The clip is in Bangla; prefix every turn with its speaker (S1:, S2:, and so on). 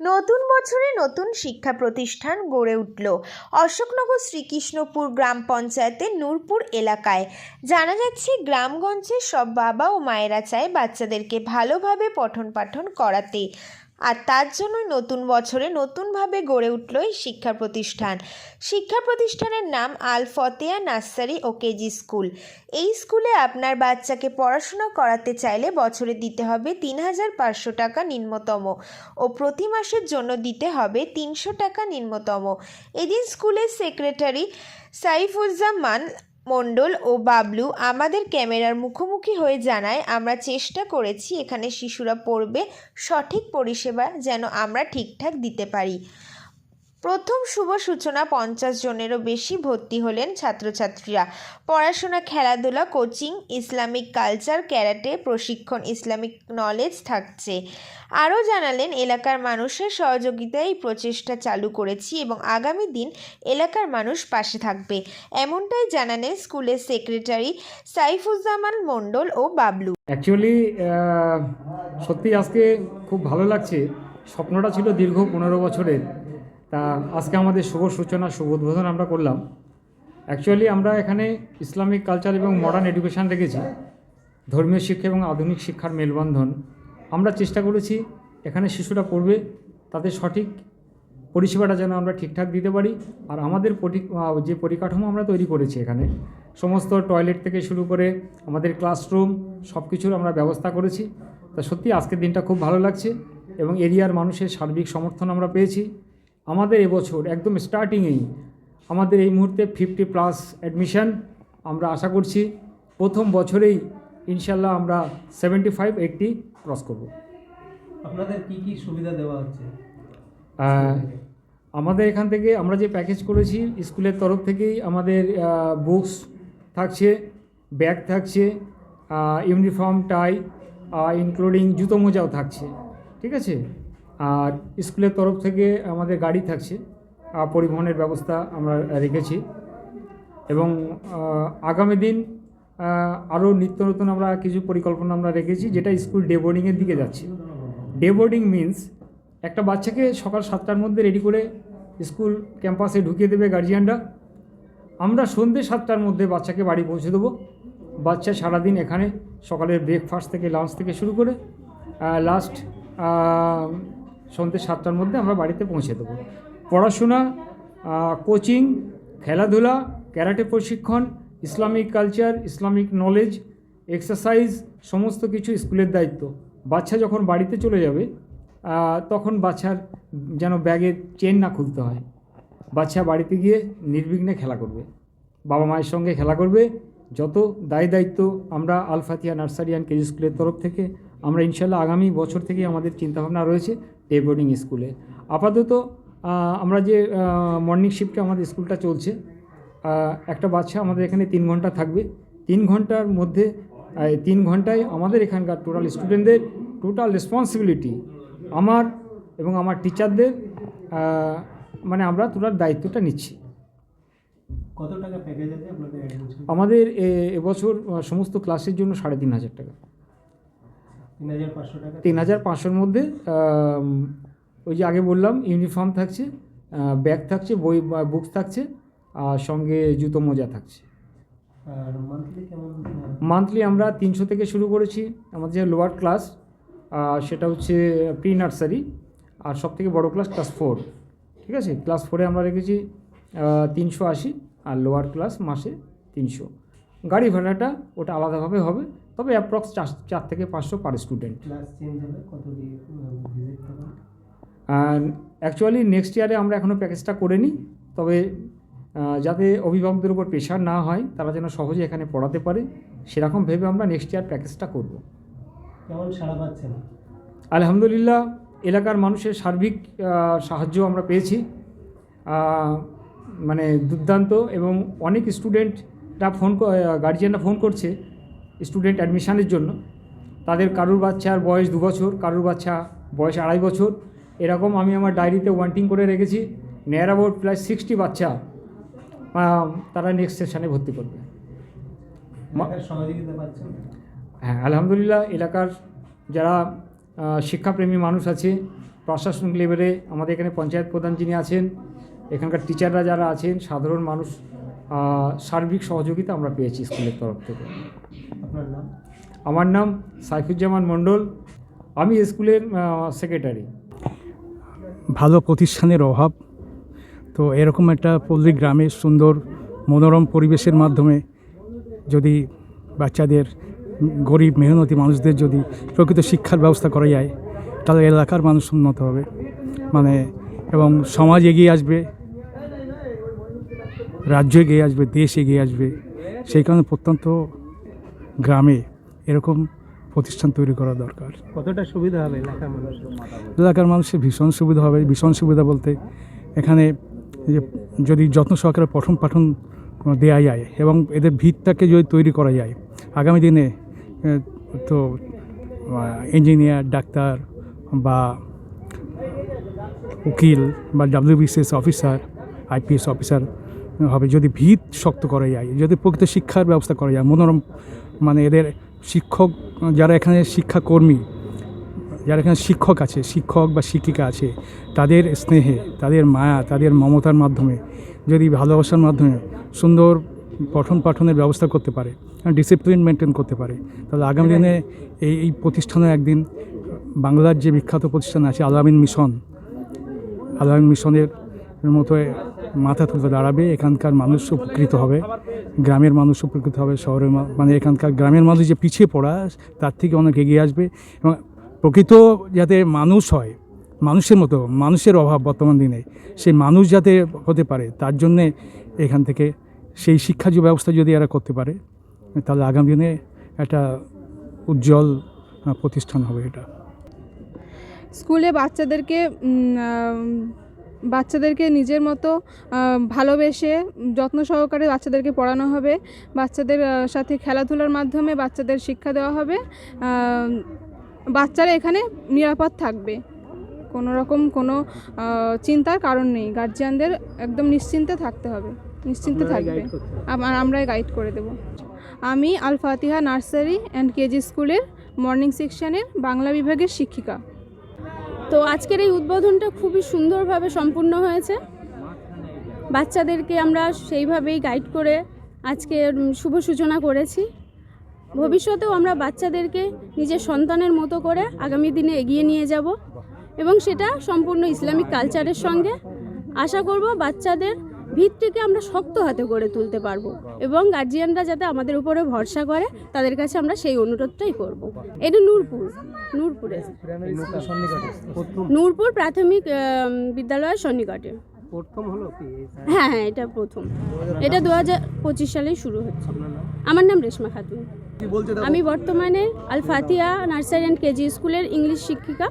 S1: নতুন বছরে নতুন শিক্ষা প্রতিষ্ঠান গড়ে উঠল। অশোকনগর শ্রীকৃষ্ণপুর গ্রাম পঞ্চায়েতের নূরপুর এলাকায়। জানা যাচ্ছে, গ্রামগঞ্জে সব বাবা ও মায়েরা চায় বাচ্চাদেরকে ভালোভাবে পঠন পাঠন করাতে। আর তার জন্যই নতুন বছরে নতুনভাবে গড়ে উঠল এই শিক্ষা প্রতিষ্ঠান। শিক্ষা প্রতিষ্ঠানের নাম আল ফতেয়া নার্সারি ও কেজি স্কুল। এই স্কুলে আপনার বাচ্চাকে পড়াশোনা করাতে চাইলে বছরে দিতে হবে তিন হাজার পাঁচশো টাকা নিম্নতম ও প্রতি মাসের জন্য দিতে হবে তিনশো টাকা নিম্নতম। এদিন স্কুলের সেক্রেটারি সাইফুজ্জামান মণ্ডল ও বাবলু আমাদের ক্যামেরার মুখোমুখি হয়ে জানায়, আমরা চেষ্টা করেছি, এখানে শিশুরা পড়বে সঠিক পরিষেবা যেন আমরা ঠিকঠাক দিতে পারি। প্রথম শুভ সূচনা পঞ্চাশ জনেরও বেশি ভর্তি হলেন ছাত্রছাত্রীরা। পড়াশোনা, খেলাধুলা, কোচিং, ইসলামিক কালচার, ক্যারাটে, প্রশিক্ষণ, ইসলামিক নলেজ থাকছে। আরও জানালেন, এলাকার মানুষের সহযোগিতায় এই প্রচেষ্টা চালু করেছি এবং আগামী দিন এলাকার মানুষ পাশে থাকবে। এমনটাই জানালেন স্কুলের সেক্রেটারি সাইফুজ্জামান মণ্ডল ও বাবলু।
S2: অ্যাকচুয়ালি সত্যি আজকে খুব ভালো লাগছে। স্বপ্নটা ছিল দীর্ঘ পনেরো বছরের। তা আজকে আমাদের শুভ সূচনা, শুভ উদ্বোধন আমরা করলাম। অ্যাকচুয়ালি আমরা এখানে ইসলামিক কালচার এবং মডার্ন এডুকেশান রেখেছি। ধর্মীয় শিক্ষা এবং আধুনিক শিক্ষার মেলবন্ধন। আমরা চেষ্টা করেছি, এখানে শিশুরা পড়বে, তাদের সঠিক পরিষেবাটা যেন আমরা ঠিকঠাক দিতে পারি, আর আমাদের যে পরিকাঠামো আমরা তৈরি করেছি এখানে। সমস্ত টয়লেট থেকে শুরু করে আমাদের ক্লাসরুম সব কিছুর আমরা ব্যবস্থা করেছি। তা সত্যি আজকের দিনটা খুব ভালো লাগছে এবং এরিয়ার মানুষের সার্বিক সমর্থন আমরা পেয়েছি। আমাদের এবছর একদম স্টার্টিংয়েই আমাদের এই মুহূর্তে ফিফটি প্লাস অ্যাডমিশন আমরা আশা করছি প্রথম বছরেই ইনশাল্লাহ আমরা সেভেন্টি ফাইভ এইটটি ক্রস করব।
S3: আপনাদের কি কি সুবিধা দেওয়া হচ্ছে?
S2: আমাদের এখান থেকে আমরা যে প্যাকেজ করেছি স্কুলের তরফ থেকেই আমাদের বুকস থাকছে ব্যাগ থাকছে ইউনিফর্ম টাই ইনক্লুডিং জুতো মোজাও থাকছে। ঠিক আছে? আর স্কুলের তরফ থেকে আমাদের গাড়ি থাকছে পরিবহনের ব্যবস্থা আমরা রেখেছি। এবং আগামী দিন আরও নিত্য নতুন আমরা কিছু পরিকল্পনা আমরা রেখেছি, যেটা স্কুল ডে বোর্ডিংয়ের দিকে যাচ্ছে। ডে বোর্ডিং মিন্স একটা বাচ্চাকে সকাল সাতটার মধ্যে রেডি করে স্কুল ক্যাম্পাসে ঢুকিয়ে দেবে গার্জিয়ানরা আমরা সন্ধ্যে সাতটার মধ্যে বাচ্চাকে বাড়ি পৌঁছে দেবো। বাচ্চা সারাদিন এখানে সকালের ব্রেকফাস্ট থেকে লাঞ্চ থেকে শুরু করে লাস্ট সন্ধ্যে সাতটার মধ্যে আমরা বাড়িতে পৌঁছে দেবো। পড়াশোনা কোচিং, খেলাধুলা, ক্যারাটে প্রশিক্ষণ, Islamic culture, Islamic knowledge, exercise, সমস্ত কিছু স্কুলের দায়িত্ব। বাচ্চা যখন বাড়িতে চলে যাবে তখন বাচ্চার যেন ব্যাগের চেন না খুলতে হয়। বাচ্চা বাড়িতে গিয়ে নির্বিঘ্নে খেলা করবে। বাবা মায়ের সঙ্গে খেলা করবে। যত দায় দায়িত্ব আমরা আলফাতিয়া নার্সারি অ্যান্ড কেজি স্কুলের তরফ থেকে আমরা ইনশাল্লাহ আগামী বছর থেকে আমাদের চিন্তাভাবনা রয়েছে। ডে বোর্ডিং স্কুলে আপাতত আমরা যে মর্নিং শিফটে আমাদের স্কুলটা চলছে একটা বাচ্চা আমাদের এখানে তিন ঘণ্টা থাকবে। তিন ঘণ্টার মধ্যে তিন ঘন্টায় আমাদের এখানকার টোটাল স্টুডেন্টদের টোটাল রেসপন্সিবিলিটি আমার এবং আমার টিচারদের মানে আমরা তোলার দায়িত্বটা নিচ্ছি।
S3: কত টাকা প্যাকেজ আছে
S2: আমাদের এ- এবছর সমস্ত ক্লাসের জন্য সাড়ে তিন হাজার টাকা।
S3: তিন হাজার
S2: পাঁচশোর মধ্যে ওই যে আগে বললাম ইউনিফর্ম থাকছে ব্যাগ থাকছে বই বুকস থাকছে আর সঙ্গে জুতো মোজা থাকছে।
S3: আর মান্থলি
S2: মান্থলি আমরা তিনশো থেকে শুরু করেছি আমাদের যে লোয়ার ক্লাস সেটা হচ্ছে প্রি নার্সারি আর সব থেকে বড়ো ক্লাস ক্লাস ফোর ঠিক আছে? ক্লাস ফোরে আমরা রেখেছি তিনশো আশি আর লোয়ার ক্লাস মাসে তিনশো। গাড়ি ভাড়াটা ওটা আলাদাভাবে হবে তবে অ্যাপ্রক্স চার চার থেকে পাঁচশো পার স্টুডেন্ট অ্যাকচুয়ালি নেক্সট ইয়ারে আমরা এখনও প্যাকেজটা করিনি তবে যাতে অভিভাবকদের উপর প্রেশার না হয় তারা যেন সহজে এখানে পড়াতে পারে সেরকম ভেবে আমরা নেক্সট ইয়ার প্যাকেজটা করব।
S3: কেমন সাড়া পাচ্ছেন?
S2: আলহামদুলিল্লাহ এলাকার মানুষের সার্বিক সাহায্য আমরা পেয়েছি। মানে দুর্দান্ত এবং অনেক স্টুডেন্টরা ফোন গার্জিয়ানরা ফোন করছে। স্টুডেন্ট অ্যাডমিশানের জন্য। তাদের কারুর বাচ্চার বয়স দু বছর কারুর বাচ্চা বয়স আড়াই বছর। এরকম আমি আমার ডায়েরিতে ওয়ান্টিং করে রেখেছি। নিয়ার অ্যাবাউট প্রায় সিক্সটি বাচ্চা তারা নেক্সট সেশনে ভর্তি করবে। হ্যাঁ আলহামদুলিল্লাহ এলাকার যারা শিক্ষাপ্রেমী মানুষ আছে প্রশাসনিক লেভেলে আমাদের এখানে পঞ্চায়েত প্রধান যিনি আছেন এখানকার টিচাররা যারা আছেন সাধারণ মানুষ সার্বিক সহযোগিতা আমরা পেয়েছি স্কুলের তরফ থেকে।
S3: আপনার নাম?
S2: আমার নাম সাইফুজ্জামান মণ্ডল। আমি স্কুলের সেক্রেটারি
S4: ভালো প্রতিষ্ঠানের অভাব। তো এরকম একটা পল্লী গ্রামে সুন্দর মনোরম পরিবেশের মাধ্যমে যদি বাচ্চাদের গরিব মেহনতি মানুষদের যদি প্রকৃত শিক্ষার ব্যবস্থা করা যায় তাহলে এলাকার মানুষ উন্নত হবে। মানে এবং সমাজ এগিয়ে আসবে রাজ্য এগিয়ে আসবে দেশ এগিয়ে আসবে। সেই কারণে প্রত্যন্ত গ্রামে এরকম প্রতিষ্ঠান তৈরি করা দরকার।
S3: কতটা সুবিধা হবে এলাকার মানুষের
S4: এলাকার মানুষের ভীষণ সুবিধা হবে ভীষণ সুবিধা বলতে এখানে যে যদি যত্ন সহকারে পঠন পাঠন দেওয়া যায় এবং এদের ভিতটাকে যদি তৈরি করা যায় আগামী দিনে তো ইঞ্জিনিয়ার ডাক্তার বা উকিল বা ডাব্লিউবিসিএস অফিসার আইপিএস অফিসার হবে যদি ভিত শক্ত করা যায় যদি প্রকৃত শিক্ষার ব্যবস্থা করা যায় মনোরম মানে এদের শিক্ষক যারা এখানে শিক্ষাকর্মী যারা এখানে শিক্ষক আছে শিক্ষক বা শিক্ষিকা আছে তাদের স্নেহে তাদের মায়া তাদের মমতার মাধ্যমে যদি ভালোবাসার মাধ্যমে সুন্দর পঠন পাঠনের ব্যবস্থা করতে পারে ডিসিপ্লিন মেনটেন করতে পারে তাহলে আগামী দিনে এই এই প্রতিষ্ঠানে একদিন বাংলার যে বিখ্যাত প্রতিষ্ঠান আছে আলামিন মিশন আলামিন মিশনের মতো মাথা তুলে দাঁড়াবে, এখানকার মানুষ উপকৃত হবে, গ্রামের মানুষ উপকৃত হবে, শহরের মানে এখানকার গ্রামের মানুষ যে পিছিয়ে পড়া, তার থেকে অনেক এগিয়ে আসবে এবং প্রকৃত যাতে মানুষ হয়, মানুষের মতো, মানুষের অভাব বর্তমান দিনে, সেই মানুষ যাতে হতে পারে, তার জন্যে এখান থেকে সেই শিক্ষা যে ব্যবস্থা যদি এরা করতে পারে, তাহলে আগামী দিনে একটা উজ্জ্বল প্রতিষ্ঠান হবে এটা।
S5: স্কুলে বাচ্চাদেরকে বাচ্চাদেরকে নিজের মতো ভালোবেসে যত্ন সহকারে বাচ্চাদেরকে পড়ানো হবে। বাচ্চাদের সাথে খেলাধুলার মাধ্যমে বাচ্চাদের শিক্ষা দেওয়া হবে। বাচ্চারা এখানে নিরাপদ থাকবে। কোনো রকম কোনো চিন্তার কারণ নেই। গার্জিয়ানদের একদম নিশ্চিন্তে থাকতে হবে। নিশ্চিন্তে থাকবে। আর আমরাই গাইড করে দেব। আমি Al Fatiha nursery and KG স্কুলের মর্নিং সেকশনের বাংলা বিভাগের শিক্ষিকা।
S6: তো আজকের এই উদ্বোধনটা খুবই সুন্দরভাবে সম্পূর্ণ হয়েছে। বাচ্চাদেরকে আমরা সেইভাবেই গাইড করে আজকে শুভ সূচনা করেছি। ভবিষ্যতেও আমরা বাচ্চাদেরকে নিজের সন্তানের মতো করে আগামী দিনে এগিয়ে নিয়ে যাব এবং সেটা সম্পূর্ণ ইসলামিক কালচারের সঙ্গে। আশা করব বাচ্চাদের ভিতটিকে আমরা শক্ত হাতে গড়ে তুলতে পারব এবং গার্জিয়ানরা যাতে আমাদের উপরে ভরসা করে তাদের কাছে আমরা সেই অনুরোধটাই করব। এটা নূরপুর নূরপুরে। নূরপুর প্রাথমিক বিদ্যালয়ের সন্নিকটে।
S3: প্রথম হলো কি?
S6: হ্যাঁ হ্যাঁ এটা প্রথম। এটা দু হাজার পঁচিশ সালেই শুরু হচ্ছে। আমার নাম রেশমা খাতুন। আমি বর্তমানে আলফাতিয়া নার্সারি অ্যান্ড কেজি স্কুলের ইংলিশ শিক্ষিকা।